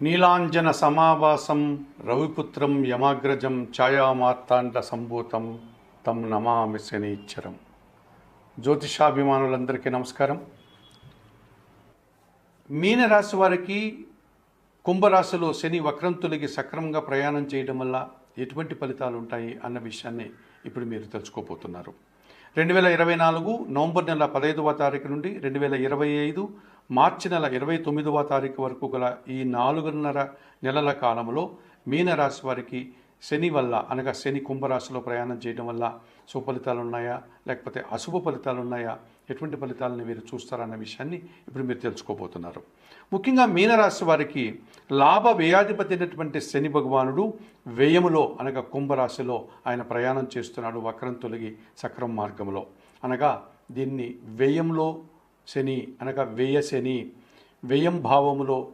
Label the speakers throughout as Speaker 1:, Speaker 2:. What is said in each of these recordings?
Speaker 1: నీలాంజన సమావాసం రవిపుత్రం యమాగ్రజం ఛాయామార్తాండ సంభూతం తం నమామి శనీశ్వరం జ్యోతిషాభిమానులందరికీ నమస్కారం. మీనరాశి వారికి కుంభరాశిలో శని వక్రం తొలగి సక్రమంగా ప్రయాణం చేయడం వల్ల ఎటువంటి ఫలితాలు ఉంటాయి అన్న విషయాన్ని ఇప్పుడు మీరు తెలుసుకోబోతున్నారు. రెండు వేల ఇరవై నాలుగు నవంబర్ నెల పదహైదవ తారీఖు నుండి రెండు వేల ఇరవై ఐదు మార్చి నెల ఇరవై తొమ్మిదవ తారీఖు వరకు గల ఈ నాలుగున్నర నెలల కాలంలో మీనరాశి వారికి శని వల్ల అనగా శని కుంభరాశిలో ప్రయాణం చేయడం వల్ల సుఫలితాలు ఉన్నాయా? లేకపోతే అశుభ ఫలితాలు ఉన్నాయా? ఎటువంటి ఫలితాలను మీరు చూస్తారన్న విషయాన్ని ఇప్పుడు మీరు తెలుసుకోబోతున్నారు. ముఖ్యంగా మీనరాశి వారికి లాభ వ్యయాధిపతి అయినటువంటి శని భగవానుడు వ్యయములో అనగా కుంభరాశిలో ఆయన ప్రయాణం చేస్తున్నాడు వక్రం తొలగి సక్రం మార్గంలో. అనగా దీన్ని వ్యయంలో శని అనగా వ్యయ శని వ్యయం భావములో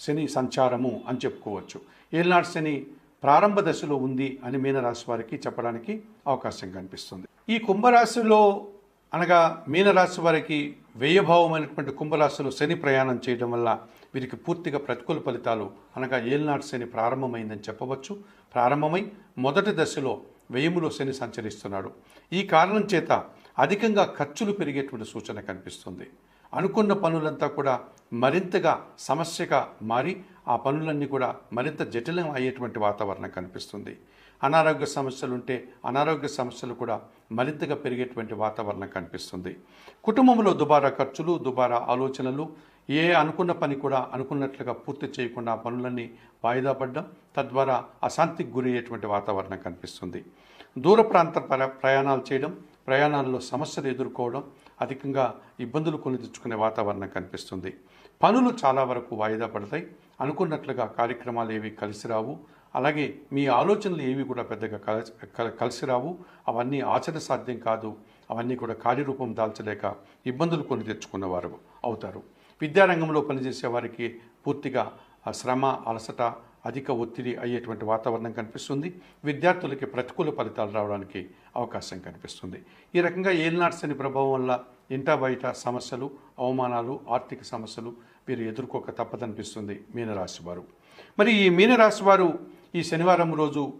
Speaker 1: శని సంచారము అని చెప్పుకోవచ్చు. ఏనాడు శని ప్రారంభ దశలో ఉంది అని మీనరాశి వారికి చెప్పడానికి అవకాశం కనిపిస్తుంది. ఈ కుంభరాశిలో అనగా మీనరాశి వారికి వ్యయభావమైనటువంటి కుంభరాశిలో శని ప్రయాణం చేయడం వల్ల వీరికి పూర్తిగా ప్రతికూల ఫలితాలు అనగా ఏల్నాటి శని ప్రారంభమైందని చెప్పవచ్చు. ప్రారంభమై మొదటి దశలో వ్యయములో శని సంచరిస్తున్నాడు. ఈ కారణం చేత అధికంగా ఖర్చులు పెరిగేటువంటి సూచన కనిపిస్తుంది. అనుకున్న పనులంతా కూడా మరింతగా సమస్యగా మారి ఆ పనులన్నీ కూడా మరింత జటిలం అయ్యేటువంటి వాతావరణం కనిపిస్తుంది. అనారోగ్య సమస్యలు ఉంటే అనారోగ్య సమస్యలు కూడా మరింతగా పెరిగేటువంటి వాతావరణం కనిపిస్తుంది. కుటుంబంలో దుబారా ఖర్చులు దుబారా ఆలోచనలు ఏ అనుకున్న పని కూడా అనుకున్నట్లుగా పూర్తి చేయకుండా పనులన్నీ వాయిదా పడడం తద్వారా అశాంతికి గురయ్యేటువంటి వాతావరణం కనిపిస్తుంది. దూర ప్రాంత ప్ర- ప్రయాణాలు చేయడం ప్రయాణాల్లో సమస్యలు ఎదుర్కోవడం అధికంగా ఇబ్బందులు కొని తెచ్చుకునే వాతావరణం కనిపిస్తుంది. పనులు చాలా వరకు వాయిదా పడతాయి. అనుకున్నట్లుగా కార్యక్రమాలు ఏవి కలిసి రావు. అలాగే మీ ఆలోచనలు ఏవి కూడా పెద్దగా కలిసి కల- కలిసి రావు. అవన్నీ ఆచరణ సాధ్యం కాదు. అవన్నీ కూడా కార్యరూపం దాల్చలేక ఇబ్బందులు కొని తెచ్చుకున్నవారు అవుతారు. విద్యారంగంలో పనిచేసే వారికి పూర్తిగా శ్రమ అలసట అధిక ఒత్తిడి అయ్యేటువంటి వాతావరణం కనిపిస్తుంది. విద్యార్థులకి ప్రతికూల ఫలితాలు రావడానికి అవకాశం కనిపిస్తుంది. ఈ రకంగా ఏలినాటి శని ప్రభావం వల్ల ఇంటా బయట సమస్యలు అవమానాలు ఆర్థిక సమస్యలు వీరు ఎదుర్కోక తప్పదనిపిస్తుంది మీనరాశి వారు. మరి ఈ మీనరాశి వారు ఈ శనివారం రోజు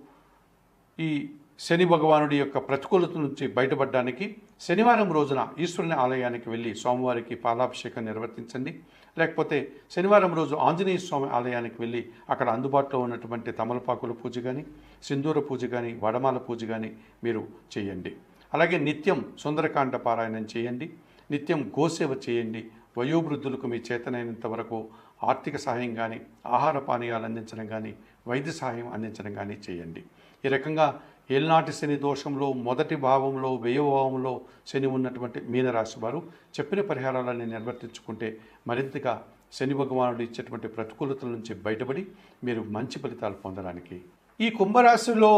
Speaker 1: ఈ శని భగవానుడి యొక్క ప్రతికూలత నుంచి బయటపడడానికి శనివారం రోజున ఈశ్వరుని ఆలయానికి వెళ్ళి స్వామివారికి పాలాభిషేకం నిర్వర్తించండి. లేకపోతే శనివారం రోజు ఆంజనేయ స్వామి ఆలయానికి వెళ్ళి అక్కడ అందుబాటులో ఉన్నటువంటి తమలపాకుల పూజ కానీ సింధూర పూజ కానీ వడమాల పూజ కానీ మీరు చేయండి. అలాగే నిత్యం సుందరకాండ పారాయణం చేయండి. నిత్యం గోసేవ చేయండి. వయోవృద్ధులకు మీ చేతనైనంత వరకు ఆర్థిక సహాయం కానీ ఆహార పానీయాలు అందించడం కానీ వైద్య సహాయం అందించడం కానీ చేయండి. ఈ రకంగా ఏల్నాటి శని దోషంలో మొదటి భావంలో వ్యయభావంలో శని ఉన్నటువంటి మీనరాశి వారు చెప్పిన పరిహారాలన్నీ నిర్వర్తించుకుంటే మరింతగా శని భగవానుడు ఇచ్చేటువంటి ప్రతికూలతల నుంచి బయటపడి మీరు మంచి ఫలితాలు పొందడానికి. ఈ కుంభరాశిలో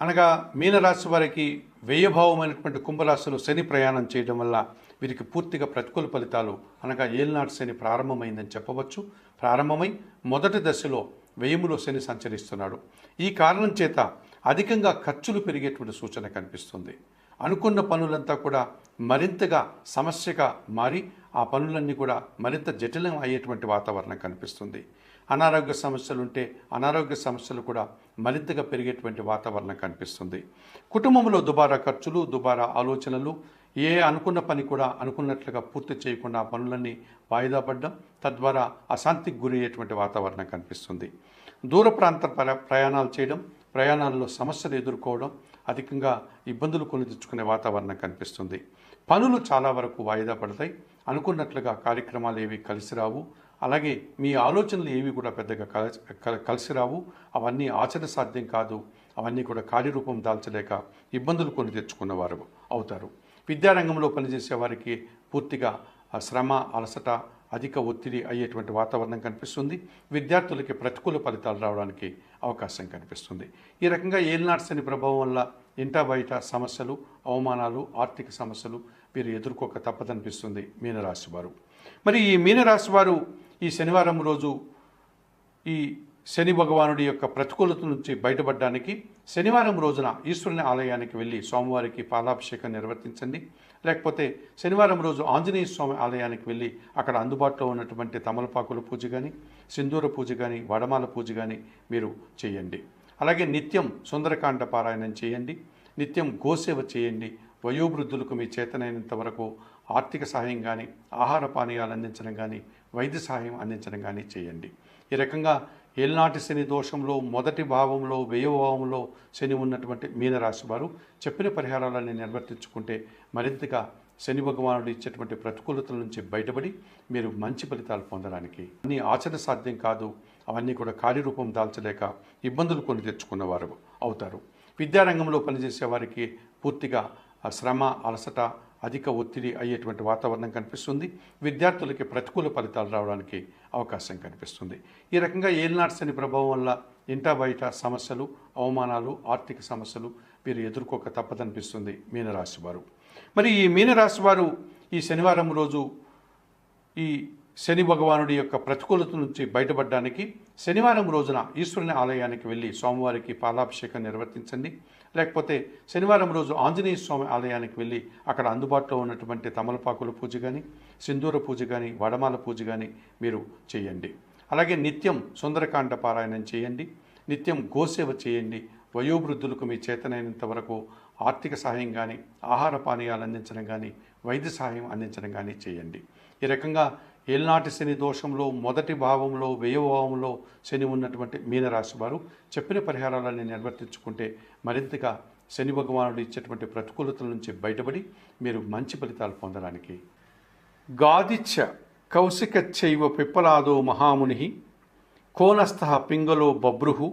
Speaker 1: అనగా మీనరాశి వారికి వ్యయభావమైనటువంటి కుంభరాశిలో శని ప్రయాణం చేయడం వల్ల వీరికి పూర్తిగా ప్రతికూల ఫలితాలు అనగా ఏల్నాటి శని ప్రారంభమైందని చెప్పవచ్చు. ప్రారంభమై మొదటి దశలో వ్యయములో శని సంచరిస్తున్నాడు. ఈ కారణం చేత అధికంగా ఖర్చులు పెరిగేటువంటి సూచన కనిపిస్తుంది. అనుకున్న పనులంతా కూడా మరింతగా సమస్యగా మారి ఆ పనులన్నీ కూడా మరింత జటిలం అయ్యేటువంటి వాతావరణం కనిపిస్తుంది. అనారోగ్య సమస్యలు ఉంటే అనారోగ్య సమస్యలు కూడా మరింతగా పెరిగేటువంటి వాతావరణం కనిపిస్తుంది. కుటుంబంలో దుబారా ఖర్చులు దుబారా ఆలోచనలు ఏ అనుకున్న పని కూడా అనుకున్నట్లుగా పూర్తి చేయకుండా ఆ పనులన్నీ వాయిదా పడడం తద్వారా అశాంతికి గురయ్యేటువంటి వాతావరణం కనిపిస్తుంది. దూర ప్రాంత ప్ర- ప్రయాణాలు చేయడం ప్రయాణాల్లో సమస్యలు ఎదుర్కోవడం అధికంగా ఇబ్బందులు కొని తెచ్చుకునే వాతావరణం కనిపిస్తుంది. పనులు చాలా వరకు వాయిదా పడతాయి. అనుకున్నట్లుగా కార్యక్రమాలు ఏవి కలిసి రావు. అలాగే మీ ఆలోచనలు ఏవి కూడా పెద్దగా కలిసి కల- కలిసి రావు. అవన్నీ ఆచరణ సాధ్యం కాదు. అవన్నీ కూడా కార్యరూపం దాల్చలేక ఇబ్బందులు కొని తెచ్చుకున్నవారు అవుతారు. విద్యారంగంలో పనిచేసే వారికి పూర్తిగా శ్రమ అలసట అధిక ఒత్తిడి అయ్యేటువంటి వాతావరణం కనిపిస్తుంది. విద్యార్థులకి ప్రతికూల ఫలితాలు రావడానికి అవకాశం కనిపిస్తుంది. ఈ రకంగా ఏలినాటి శని ప్రభావం వల్ల ఇంటా బయట సమస్యలు అవమానాలు ఆర్థిక సమస్యలు వీరు ఎదుర్కోక తప్పదనిపిస్తుంది మీనరాశి వారు. మరి ఈ మీనరాశి వారు ఈ శనివారం రోజు ఈ శని భగవానుడి యొక్క ప్రతికూలత నుంచి బయటపడడానికి శనివారం రోజున ఈశ్వరుని ఆలయానికి వెళ్ళి స్వామివారికి పాలాభిషేకం నిర్వర్తించండి. లేకపోతే శనివారం రోజు ఆంజనేయ స్వామి ఆలయానికి వెళ్ళి అక్కడ అందుబాటులో ఉన్నటువంటి తమలపాకుల పూజ కానీ సింధూర పూజ కానీ వడమాల పూజ కానీ మీరు చేయండి. అలాగే నిత్యం సుందరకాండ పారాయణం చేయండి. నిత్యం గోసేవ చేయండి. వయోవృద్ధులకు మీ చేతనైనంత వరకు ఆర్థిక సహాయం కానీ ఆహార పానీయాలు అందించడం కానీ వైద్య సహాయం అందించడం కానీ చేయండి. ఈ రకంగా ఏల్నాటి శని దోషంలో మొదటి భావంలో వ్యయభావంలో శని ఉన్నటువంటి మీనరాశి వారు చెప్పిన పరిహారాలని నిర్వర్తించుకుంటే మరింతగా శని భగవానుడు ఇచ్చేటువంటి ప్రతికూలతల నుంచి బయటపడి మీరు మంచి ఫలితాలు పొందడానికి అన్ని ఆచరణ సాధ్యం కాదు. అవన్నీ కూడా కార్యరూపం దాల్చలేక ఇబ్బందులు కొని తెచ్చుకున్నవారు అవుతారు. విద్యారంగంలో పనిచేసే వారికి పూర్తిగా శ్రమ అలసట అధిక ఒత్తిడి అయ్యేటువంటి వాతావరణం కనిపిస్తుంది. విద్యార్థులకి ప్రతికూల ఫలితాలు రావడానికి అవకాశం కనిపిస్తుంది. ఈ రకంగా ఏలినాట్స్ అని ప్రభావం వల్ల ఇంటా బయట సమస్యలు అవమానాలు ఆర్థిక సమస్యలు వీరు ఎదుర్కోక తప్పదనిపిస్తుంది మీనరాశి వారు. మరి ఈ మీనరాశి వారు ఈ శనివారం రోజు ఈ శని భగవానుడి యొక్క ప్రతికూలత నుంచి బయటపడడానికి శనివారం రోజున ఈశ్వరుని ఆలయానికి వెళ్ళి స్వామివారికి పాలాభిషేకం నిర్వర్తించండి. లేకపోతే శనివారం రోజు ఆంజనేయ స్వామి ఆలయానికి వెళ్ళి అక్కడ అందుబాటులో ఉన్నటువంటి తమలపాకుల పూజ కానీ సింధూర పూజ కానీ వడమాల పూజ కానీ మీరు చేయండి. అలాగే నిత్యం సుందరకాండ పారాయణం చేయండి. నిత్యం గోసేవ చేయండి. వయోవృద్ధులకు మీ చేతనైనంత వరకు ఆర్థిక సహాయం కానీ ఆహార పానీయాలు అందించడం కానీ వైద్య సహాయం అందించడం కానీ చేయండి. ఈ రకంగా ఏల్నాటి శని దోషంలో మొదటి భావంలో వ్యయభావంలో శని ఉన్నటువంటి మీనరాశి వారు చెప్పిన పరిహారాలన్నీ నిర్వర్తించుకుంటే మరింతగా శని భగవానుడు ఇచ్చేటువంటి ప్రతికూలతల నుంచి బయటపడి మీరు మంచి ఫలితాలు పొందడానికి. గాదిచ్చ కౌశికచ్చైవ పిప్పలాదో మహాముని కోనస్థ పింగలో బబ్రుహు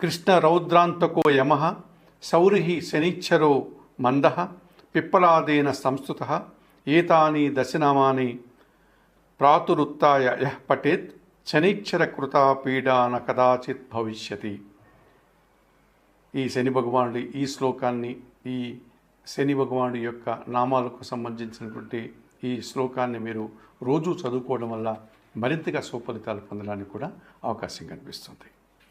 Speaker 1: కృష్ణ రౌద్రాంతకో యమ సౌరిహి శనిచ్చరో మంద పిప్పలాదేన సంస్థుత ఏతాని దశనామాని ప్రాతురుత్య యహ్ పఠేత్ శనిచ్చర పీడాన కదాచిత్ భవిష్యతి ఈ శని భగవానుడి ఈ శ్లోకాన్ని ఈ శని భగవానుడి యొక్క నామాలకు సంబంధించినటువంటి ఈ శ్లోకాన్ని మీరు రోజు చదువుకోవడం వల్ల మరింతగా సుఫలితాలు పొందడానికి కూడా అవకాశం కనిపిస్తుంది.